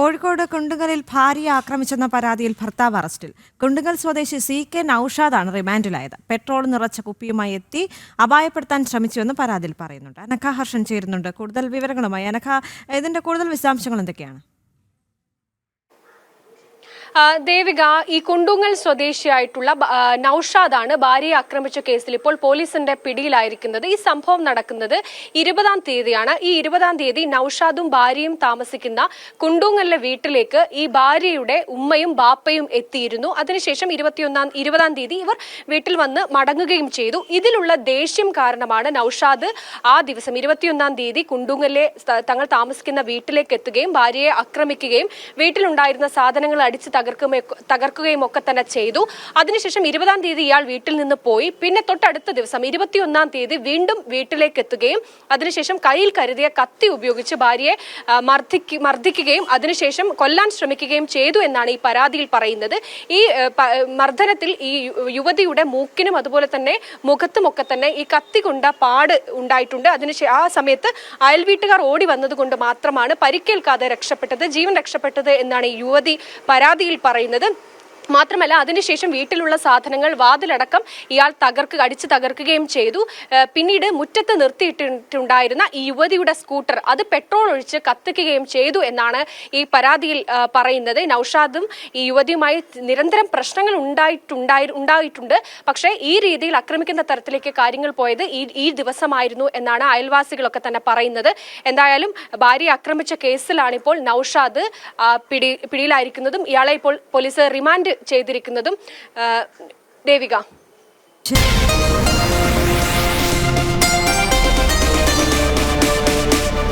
കോഴിക്കോട് കുണ്ടുങ്ങലിൽ ഭാര്യയെ ആക്രമിച്ചെന്ന പരാതിയിൽ ഭർത്താവ് അറസ്റ്റിൽ. കുണ്ടുങ്ങൽ സ്വദേശി സി കെ നൌഷാദാണ് റിമാൻഡിലായത്. പെട്രോൾ നിറച്ച കുപ്പിയുമായി എത്തി അപായപ്പെടുത്താൻ ശ്രമിച്ചുവെന്ന് പരാതിയിൽ പറയുന്നുണ്ട്. അനഘ ഹർഷൻ ചേരുന്നുണ്ട്. കൂടുതൽ വിവരങ്ങളുമായി അനഘ ഇതിന്റെ കൂടുതൽ വിശദാംശങ്ങൾ എന്തൊക്കെയാണ്? ദേവിക ഈ കുണ്ടുങ്ങൽ സ്വദേശിയായിട്ടുള്ള നൌഷാദാണ് ഭാര്യയെ ആക്രമിച്ച കേസിൽ ഇപ്പോൾ പോലീസിന്റെ പിടിയിലായിരിക്കുന്നത്. ഈ സംഭവം നടക്കുന്നത് ഇരുപതാം തീയതിയാണ്. ഈ ഇരുപതാം തീയതി നൌഷാദും ഭാര്യയും താമസിക്കുന്ന കുണ്ടുങ്ങലിലെ വീട്ടിലേക്ക് ഈ ഭാര്യയുടെ ഉമ്മയും ബാപ്പയും എത്തിയിരുന്നു. അതിനുശേഷം ഇരുപത്തിയൊന്നാം ഇരുപതാം തീയതി ഇവർ വീട്ടിൽ വന്ന് മടങ്ങുകയും ചെയ്തു. ഇതിലുള്ള ദേഷ്യം കാരണമാണ് നൌഷാദ് ആ ദിവസം ഇരുപത്തിയൊന്നാം തീയതി കുണ്ടുങ്ങലിലെ തങ്ങൾ താമസിക്കുന്ന വീട്ടിലേക്ക് എത്തുകയും ഭാര്യയെ ആക്രമിക്കുകയും വീട്ടിലുണ്ടായിരുന്ന സാധനങ്ങൾ അടിച്ച് തകർക്കുകയും ഒക്കെ തന്നെ ചെയ്തു. അതിനുശേഷം ഇരുപതാം തീയതി ഇയാൾ വീട്ടിൽ നിന്ന് പോയി. പിന്നെ തൊട്ടടുത്ത ദിവസം ഇരുപത്തിയൊന്നാം തീയതി വീണ്ടും വീട്ടിലേക്ക് എത്തുകയും അതിനുശേഷം കയ്യിൽ കരുതിയ കത്തി ഉപയോഗിച്ച് ഭാര്യയെ മർദ്ദിക്കുകയും അതിനുശേഷം കൊല്ലാൻ ശ്രമിക്കുകയും ചെയ്തു എന്നാണ് ഈ പരാതിയിൽ പറയുന്നത്. ഈ മർദ്ദനത്തിൽ ഈ യുവതിയുടെ മൂക്കിനും അതുപോലെ തന്നെ മുഖത്തും ഒക്കെ തന്നെ ഈ കത്തി കൊണ്ട പാട് ഉണ്ടായിട്ടുണ്ട്. അതിനുശേഷം ആ സമയത്ത് അയൽവീട്ടുകാർ ഓടി വന്നതുകൊണ്ട് മാത്രമാണ് പരിക്കേൽക്കാതെ രക്ഷപ്പെട്ടത് ജീവൻ രക്ഷപ്പെട്ടത് എന്നാണ് ഈ യുവതി പരാതിയിൽ പറയുന്നത് മാത്രമല്ല അതിനുശേഷം വീട്ടിലുള്ള സാധനങ്ങൾ വാതിലടക്കം ഇയാൾ തകർക്കുക അടിച്ചു തകർക്കുകയും ചെയ്തു. പിന്നീട് മുറ്റത്ത് നിർത്തിയിട്ടുണ്ടായിരുന്ന ഈ യുവതിയുടെ സ്കൂട്ടർ അത് പെട്രോൾ ഒഴിച്ച് കത്തിക്കുകയും ചെയ്തു എന്നാണ് ഈ പരാതിയിൽ പറയുന്നത്. നൌഷാദും ഈ യുവതിയുമായി നിരന്തരം പ്രശ്നങ്ങൾ ഉണ്ടായിട്ടുണ്ടായി ഉണ്ടായിട്ടുണ്ട്. പക്ഷേ ഈ രീതിയിൽ ആക്രമിക്കുന്ന തരത്തിലേക്ക് കാര്യങ്ങൾ പോയത് ഈ ഈ ദിവസമായിരുന്നു എന്നാണ് അയൽവാസികളൊക്കെ തന്നെ പറയുന്നത്. എന്തായാലും ഭാര്യ ആക്രമിച്ച കേസിലാണിപ്പോൾ നൌഷാദ് പിടി പിടിയിലായിരിക്കുന്നതും. ഇയാളെ ഇപ്പോൾ പോലീസ് റിമാൻഡ് ചെയ്തിരിക്കുന്നതും ദേവിക.